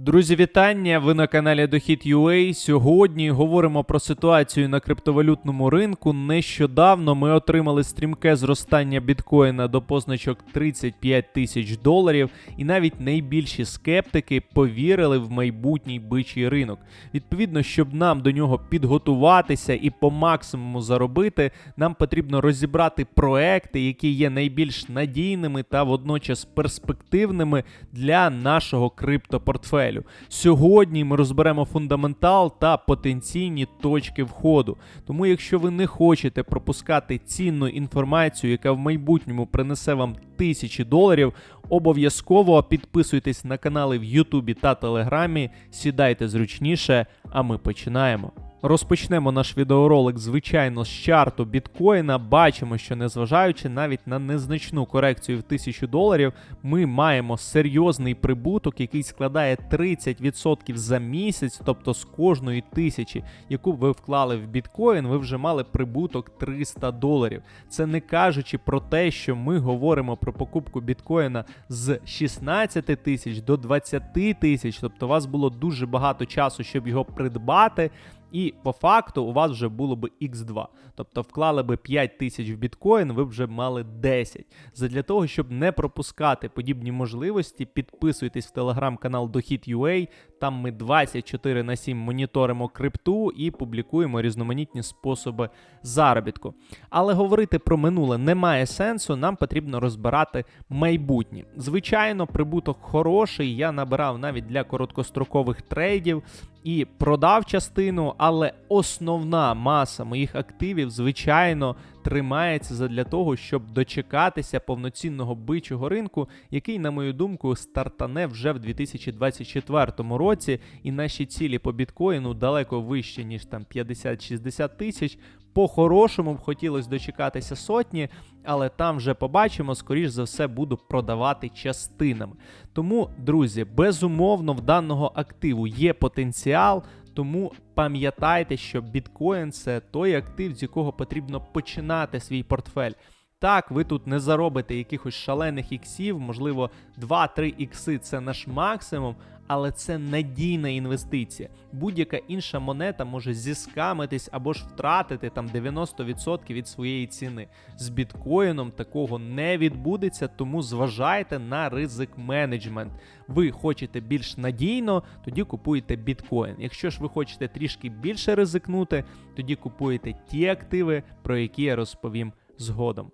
Друзі, вітання! Ви на каналі Дохід.ua. Сьогодні говоримо про ситуацію на криптовалютному ринку. Нещодавно ми отримали стрімке зростання біткоїна до позначок 35 тисяч доларів, і навіть найбільші скептики повірили в майбутній бичий ринок. Відповідно, щоб нам до нього підготуватися і по максимуму заробити, нам потрібно розібрати проекти, які є найбільш надійними та водночас перспективними для нашого криптопортфелю. Сьогодні ми розберемо фундаментал та потенційні точки входу. Тому, якщо ви не хочете пропускати цінну інформацію, яка в майбутньому принесе вам тисячі доларів, обов'язково підписуйтесь на канали в Ютубі та Телеграмі, сідайте зручніше, а ми починаємо. Розпочнемо наш відеоролик, звичайно, з чарту біткоїна. Бачимо, що незважаючи навіть на незначну корекцію в 1000 доларів, ми маємо серйозний прибуток, який складає 30% за місяць, тобто з кожної тисячі, яку ви вклали в біткоін, ви вже мали прибуток 300 доларів. Це не кажучи про те, що ми говоримо про покупку біткоїна з 16 тисяч до 20 тисяч, тобто у вас було дуже багато часу, щоб його придбати. І по факту у вас вже було би X2. Тобто вклали би 5 тисяч в біткоін, ви вже мали 10. Задля того, щоб не пропускати подібні можливості, підписуйтесь в телеграм-канал Дохід.ua, Там ми 24 на 7 моніторимо крипту і публікуємо різноманітні способи заробітку. Але говорити про минуле немає сенсу, нам потрібно розбирати майбутнє. Звичайно, прибуток хороший. Я набирав навіть для короткострокових трейдів і продав частину, але основна маса моїх активів, звичайно, тримається задля того, щоб дочекатися повноцінного бичого ринку, який, на мою думку, стартане вже в 2024 році, і наші цілі по біткоїну далеко вищі, ніж там 50-60 тисяч. По-хорошому б хотілося дочекатися сотні, але там вже побачимо, скоріш за все, буду продавати частинами. Тому, друзі, безумовно, в даного активу є потенціал. Тому пам'ятайте, що біткоін це той актив, з якого потрібно починати свій портфель. Так, ви тут не заробите якихось шалених іксів, можливо, 2-3 ікси це наш максимум, але це надійна інвестиція. Будь-яка інша монета може зіскамитись або ж втратити там 90% від своєї ціни. З біткоїном такого не відбудеться, тому зважайте на ризик менеджмент. Ви хочете більш надійно, тоді купуєте біткоін. Якщо ж ви хочете трішки більше ризикнути, тоді купуєте ті активи, про які я розповім згодом.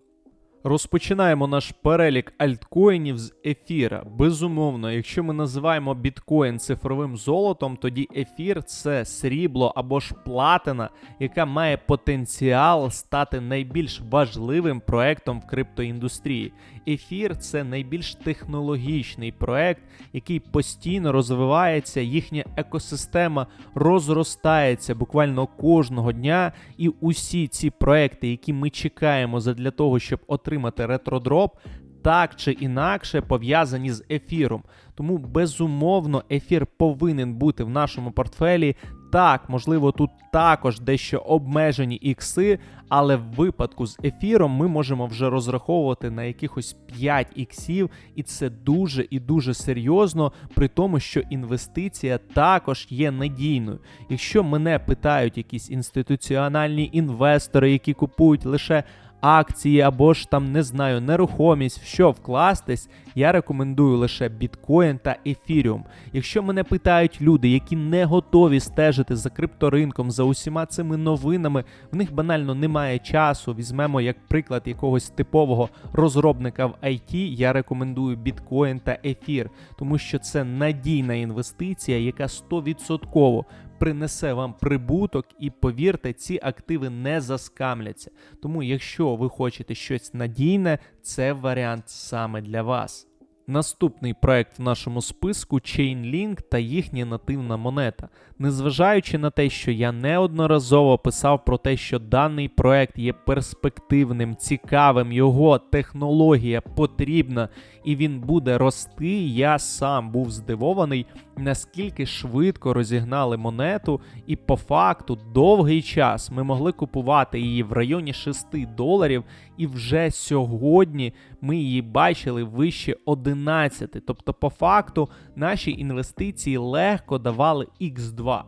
Розпочинаємо наш перелік альткоїнів з ефіра. Безумовно, якщо ми називаємо біткоін цифровим золотом, тоді ефір це срібло або ж платина, яка має потенціал стати найбільш важливим проектом в криптоіндустрії. Ефір це найбільш технологічний проект, який постійно розвивається, їхня екосистема розростається буквально кожного дня. І усі ці проекти, які ми чекаємо задля того, щоб отримати ретродроп, так чи інакше пов'язані з ефіром. Тому безумовно ефір повинен бути в нашому портфелі. Так, можливо, тут також дещо обмежені ікси, але в випадку з ефіром ми можемо вже розраховувати на якихось 5 іксів, і це дуже і дуже серйозно, при тому, що інвестиція також є надійною. Якщо мене питають якісь інституціональні інвестори, які купують лише акції або ж там не знаю, нерухомість, в що вкластись, я рекомендую лише біткоін та ефіріум. Якщо мене питають люди, які не готові стежити за крипторинком, за усіма цими новинами, в них банально немає часу. Візьмемо як приклад якогось типового розробника в IT, я рекомендую біткоін та ефір, тому що це надійна інвестиція, яка 100% принесе вам прибуток, і повірте, ці активи не заскамляться. Тому, якщо ви хочете щось надійне, це варіант саме для вас. Наступний проект в нашому списку Chainlink та їхня нативна монета. Незважаючи на те, що я неодноразово писав про те, що даний проект є перспективним, цікавим, його технологія потрібна і він буде рости, я сам був здивований, наскільки швидко розігнали монету, і по факту довгий час ми могли купувати її в районі 6 доларів, і вже сьогодні ми її бачили вище 11. Тобто, по факту, наші інвестиції легко давали X2.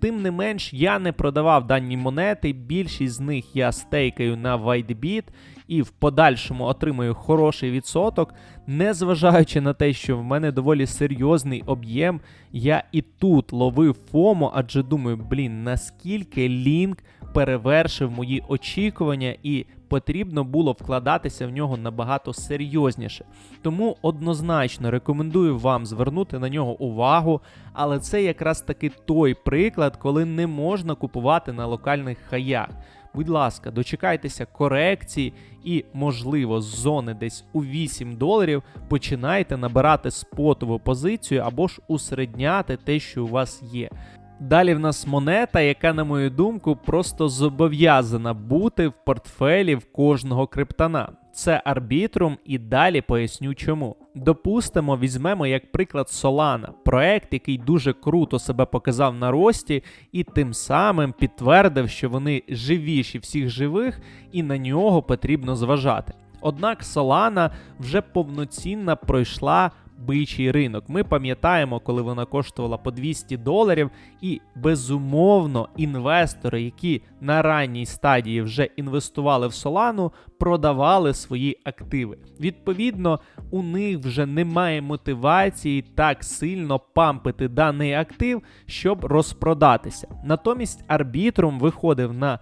Тим не менш, я не продавав дані монети. Більшість з них я стейкаю на WhiteBit і в подальшому отримую хороший відсоток. Незважаючи на те, що в мене доволі серйозний об'єм, я і тут ловив ФОМО, адже думаю, блін, наскільки лінк перевершив мої очікування, і потрібно було вкладатися в нього набагато серйозніше. Тому однозначно рекомендую вам звернути на нього увагу, але це якраз таки той приклад, коли не можна купувати на локальних хаях. Будь ласка, дочекайтеся корекції і, можливо, з зони десь у 8 доларів починайте набирати спотову позицію або ж усередняти те, що у вас є. Далі в нас монета, яка, на мою думку, просто зобов'язана бути в портфелі в кожного криптона. Це арбітрум, і далі поясню чому. Допустимо, візьмемо як приклад Solana, проект, який дуже круто себе показав на рості, і тим самим підтвердив, що вони живіші всіх живих, і на нього потрібно зважати. Однак Solana вже повноцінно пройшла бичий ринок. Ми пам'ятаємо, коли вона коштувала по 200 доларів, і безумовно інвестори, які на ранній стадії вже інвестували в Solana, продавали свої активи. Відповідно, у них вже немає мотивації так сильно пампити даний актив, щоб розпродатися. Натомість арбітрум виходив на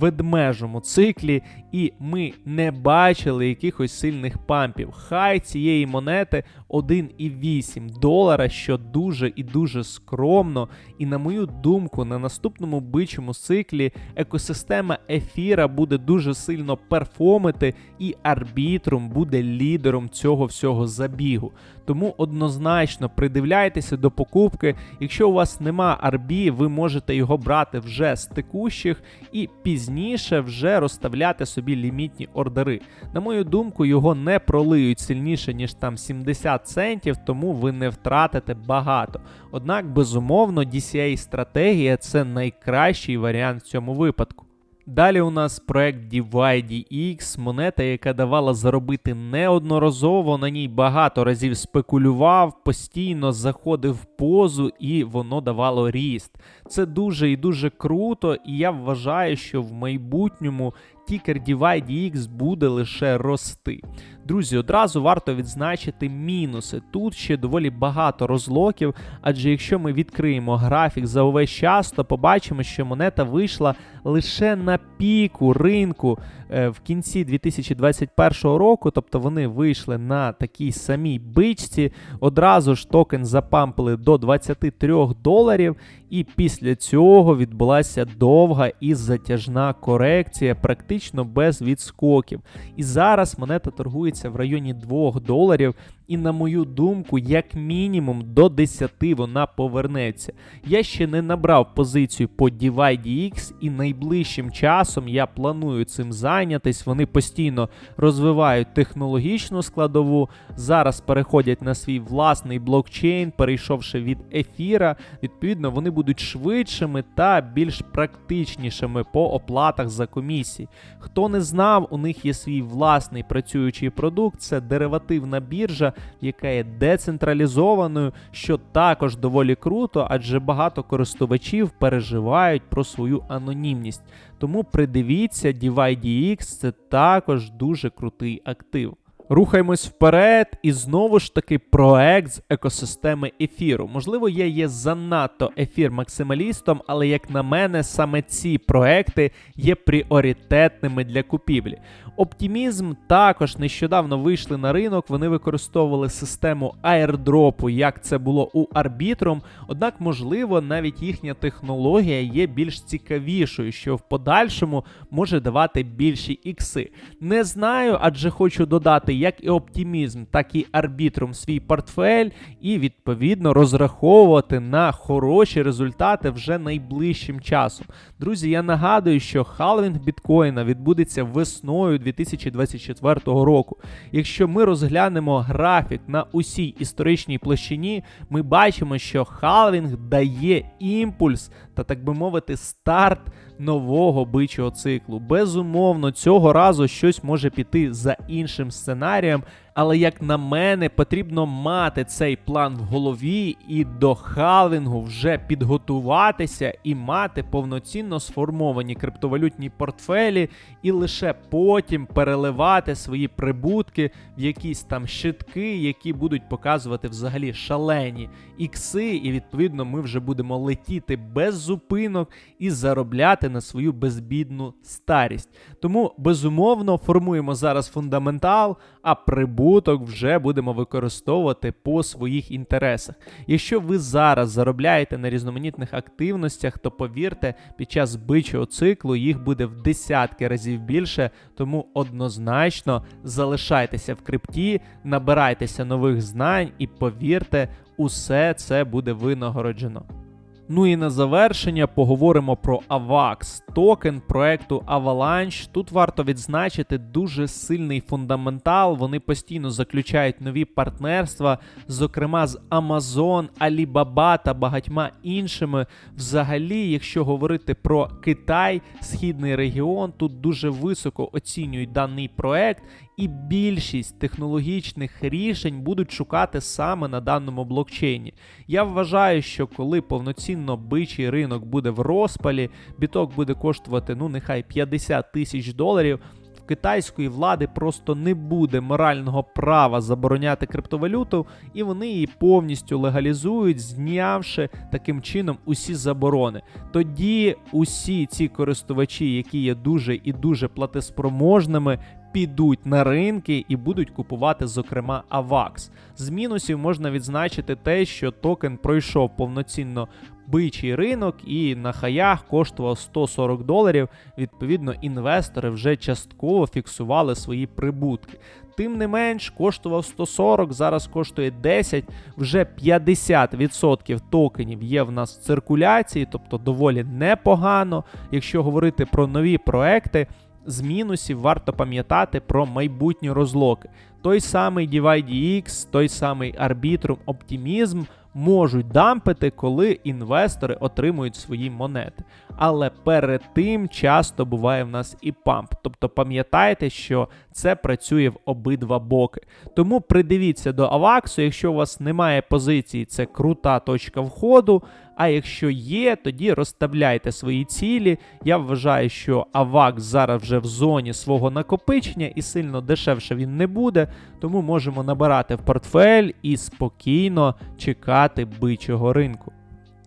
ведмежому циклі, і ми не бачили якихось сильних пампів. Хай цієї монети 1,8 долара, що дуже і дуже скромно. І на мою думку, на наступному бичому циклі екосистема ефіра буде дуже сильно перформити, і арбітрум буде лідером цього всього забігу. Тому однозначно придивляйтеся до покупки. Якщо у вас нема арбі, ви можете його брати вже з текущих і пізніше вже розставляти собі лімітні ордери. На мою думку, його не пролиють сильніше, ніж там 70 центів, тому ви не втратите багато. Однак, безумовно, DCA стратегія це найкращий варіант в цьому випадку. Далі у нас проект DYDX, монета, яка давала заробити неодноразово, на ній багато разів спекулював, постійно заходив в позу і воно давало ріст. Це дуже і дуже круто, і я вважаю, що в майбутньому тікер DYDX буде лише рости. Друзі, одразу варто відзначити мінуси. Тут ще доволі багато розлоків, адже якщо ми відкриємо графік за увесь час, то побачимо, що монета вийшла лише на піку ринку е, в кінці 2021 року, тобто вони вийшли на такій самій бичці. Одразу ж токен запампили до 23 доларів, і після цього відбулася довга і затяжна корекція, практично без відскоків. І зараз монета торгується в районі 2 доларів. І, на мою думку, як мінімум до 10 вона повернеться. Я ще не набрав позицію по DYDX, і найближчим часом я планую цим зайнятись. Вони постійно розвивають технологічну складову. Зараз переходять на свій власний блокчейн, перейшовши від ефіра. Відповідно, вони будуть швидшими та більш практичнішими по оплатах за комісії. Хто не знав, у них є свій власний працюючий продукт, це деривативна біржа яка є децентралізованою, що також доволі круто, адже багато користувачів переживають про свою анонімність. Тому придивіться, DYDX це також дуже крутий актив. Рухаємось вперед, і знову ж таки проект з екосистеми ефіру. Можливо, я є занадто ефір-максималістом, але як на мене, саме ці проекти є пріоритетними для купівлі. Оптимізм також нещодавно вийшли на ринок. Вони використовували систему аірдропу, як це було у Arbitrum. Однак, можливо, навіть їхня технологія є більш цікавішою, що в подальшому може давати більші ікси. Не знаю, адже хочу додати як і оптимізм, так і арбітрум свій портфель, і відповідно розраховувати на хороші результати вже найближчим часом. Друзі, я нагадую, що халвінг біткоїна відбудеться весною 2024 року. Якщо ми розглянемо графік на усій історичній площині, ми бачимо, що халвінг дає імпульс та, так би мовити, старт нового бичого циклу. Безумовно, цього разу щось може піти за іншим сценарієм. Але як на мене, потрібно мати цей план в голові і до халвінгу вже підготуватися і мати повноцінно сформовані криптовалютні портфелі, і лише потім переливати свої прибутки в якісь там щитки, які будуть показувати взагалі шалені ікси, і відповідно ми вже будемо летіти без зупинок і заробляти на свою безбідну старість. Тому безумовно формуємо зараз фундаментал, а прибуток вже будемо використовувати по своїх інтересах. Якщо ви зараз заробляєте на різноманітних активностях, то повірте, під час бичого циклу їх буде в десятки разів більше, тому однозначно залишайтеся в крипті, набирайтеся нових знань і повірте, усе це буде винагороджено. Ну і на завершення поговоримо про AVAX, токен проекту Avalanche. Тут варто відзначити дуже сильний фундаментал. Вони постійно заключають нові партнерства, зокрема з Amazon, Alibaba та багатьма іншими. Взагалі, якщо говорити про Китай, східний регіон, тут дуже високо оцінюють даний проект. І більшість технологічних рішень будуть шукати саме на даному блокчейні. Я вважаю, що коли повноцінно бичий ринок буде в розпалі, біток буде коштувати, ну нехай 50 тисяч доларів. Китайської влади просто не буде морального права забороняти криптовалюту, і вони її повністю легалізують, знявши таким чином усі заборони. Тоді усі ці користувачі, які є дуже і дуже платеспроможними, підуть на ринки і будуть купувати, зокрема, AVAX. З мінусів можна відзначити те, що токен пройшов повноцінно бичий ринок і на хаях коштував 140 доларів. Відповідно, інвестори вже частково фіксували свої прибутки. Тим не менш, коштував 140, зараз коштує 10, вже 50% токенів є в нас в циркуляції, тобто доволі непогано. Якщо говорити про нові проекти, з мінусів варто пам'ятати про майбутні розлоки. Той самий DivideX, той самий Arbitrum Optimism можуть дампити, коли інвестори отримують свої монети. Але перед тим часто буває в нас і памп. Тобто пам'ятайте, що це працює в обидва боки. Тому придивіться до Аваксу, якщо у вас немає позиції, це крута точка входу. А якщо є, тоді розставляйте свої цілі. Я вважаю, що Авакс зараз вже в зоні свого накопичення і сильно дешевше він не буде, тому можемо набирати в портфель і спокійно чекати бичого ринку.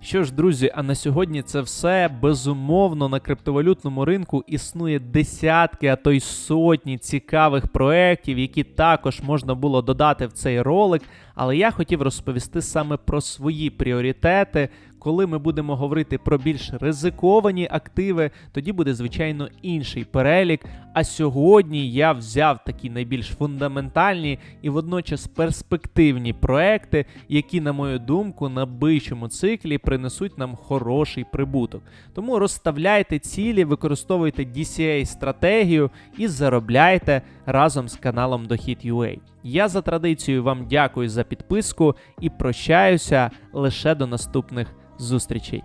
Що ж, друзі, а на сьогодні це все. Безумовно, на криптовалютному ринку існує десятки, а то й сотні цікавих проєктів, які також можна було додати в цей ролик. Але я хотів розповісти саме про свої пріоритети. Коли ми будемо говорити про більш ризиковані активи, тоді буде звичайно інший перелік. А сьогодні я взяв такі найбільш фундаментальні і водночас перспективні проекти, які, на мою думку, на бичому циклі принесуть нам хороший прибуток. Тому розставляйте цілі, використовуйте DCA стратегію і заробляйте разом з каналом Дохід.ua. Я за традицією вам дякую за підписку і прощаюся лише до наступних зустрічей.